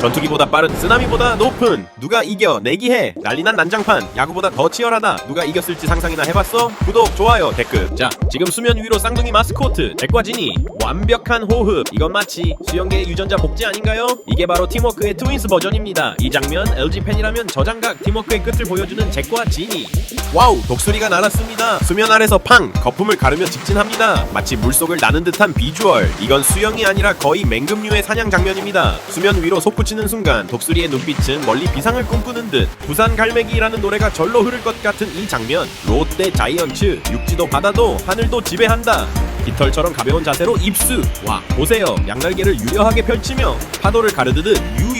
전투기보다 빠른 쓰나미보다 높은 누가 이겨 내기해. 난리난 난장판. 야구보다 더 치열하다. 누가 이겼을지 상상이나 해봤어? 구독 좋아요 댓글. 자 지금 수면 위로 쌍둥이 마스코트 백과 진이. 완벽한 호흡. 이건 마치 수영계의 유전자 복제 아닌가요? 이게 바로 팀워크의 트윈스 버전입니다. 이 장면 LG 팬이라면 저장각 팀워크의 끝을 보여주는 잭과 진이. 와우 독수리가 날았습니다. 수면 아래서 팡! 거품을 가르며 직진합니다. 마치 물속을 나는 듯한 비주얼. 이건 수영이 아니라 거의 맹금류의 사냥 장면입니다. 수면 위로 솟구 치는 순간 독수리의 눈빛은 멀리 비상을 꿈꾸는 듯 부산 갈매기라는 노래가 절로 흐를 것 같은 이 장면. 롯데 자이언츠 육지도 바다도 하늘도 지배한다. 깃털처럼 가벼운 자세로 입수. 와 보세요. 양날개를 유려하게 펼치며 파도를 가르듯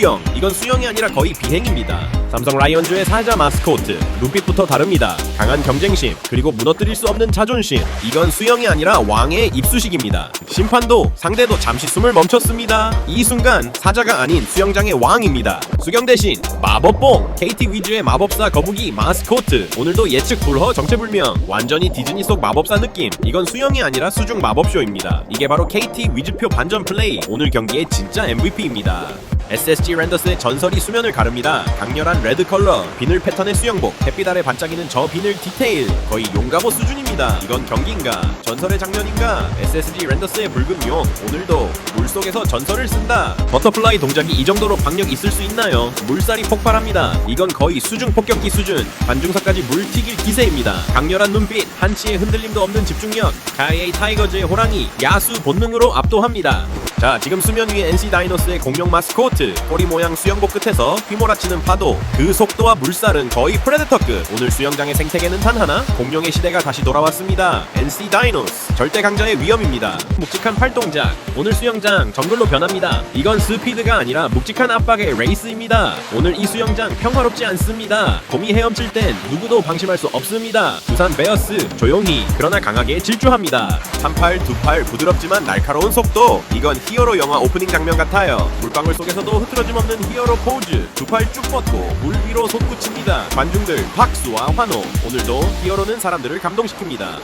유영. 이건 수영이 아니라 거의 비행입니다. 삼성 라이온즈의 사자 마스코트. 눈빛부터 다릅니다. 강한 경쟁심 그리고 무너뜨릴 수 없는 자존심. 이건 수영이 아니라 왕의 입수식입니다. 심판도 상대도 잠시 숨을 멈췄습니다. 이 순간 사자가 아닌 수영장의 왕입니다. 수경 대신 마법봉. KT 위즈의 마법사 거북이 마스코트. 오늘도 예측 불허 정체불명. 완전히 디즈니 속 마법사 느낌. 이건 수영이 아니라 수중 마법쇼입니다. 이게 바로 KT 위즈표 반전 플레이. 오늘 경기의 진짜 MVP입니다 SSG 랜더스의 전설이 수면을 가릅니다. 강렬한 레드 컬러, 비늘 패턴의 수영복, 햇빛 아래 반짝이는 저 비늘 디테일, 거의 용가보 수준입니다. 이건 경기인가? 전설의 장면인가? SSG 랜더스의 붉은 용, 오늘도 물속에서 전설을 쓴다. 버터플라이 동작이 이 정도로 박력 있을 수 있나요? 물살이 폭발합니다. 이건 거의 수중 폭격기 수준, 관중석까지 물 튀길 기세입니다. 강렬한 눈빛, 한치의 흔들림도 없는 집중력, 가이에이 타이거즈의 호랑이, 야수 본능으로 압도합니다. 자, 지금 수면 위의 NC 다이노스의 공룡 마스코트, 꼬리 모양 수영복 끝에서 휘몰아치는 파도, 그 속도와 물살은 거의 프레데터급. 오늘 수영장의 생태계는 단 하나, 공룡의 시대가 다시 돌아왔습니다. NC 다이노스, 절대 강자의 위험입니다. 묵직한 팔동작, 오늘 수영장 정글로 변합니다. 이건 스피드가 아니라 묵직한 압박의 레이스입니다. 오늘 이 수영장 평화롭지 않습니다. 곰이 헤엄칠 땐 누구도 방심할 수 없습니다. 부산 베어스, 조용히 그러나 강하게 질주합니다. 한 팔, 두 팔 부드럽지만 날카로운 속도, 이건 히어로 영화 오프닝 장면 같아요. 물방울 속에서도 흐트러짐 없는 히어로 포즈. 두 팔 쭉 뻗고 물 위로 솟구칩니다. 관중들 박수와 환호. 오늘도 히어로는 사람들을 감동시킵니다.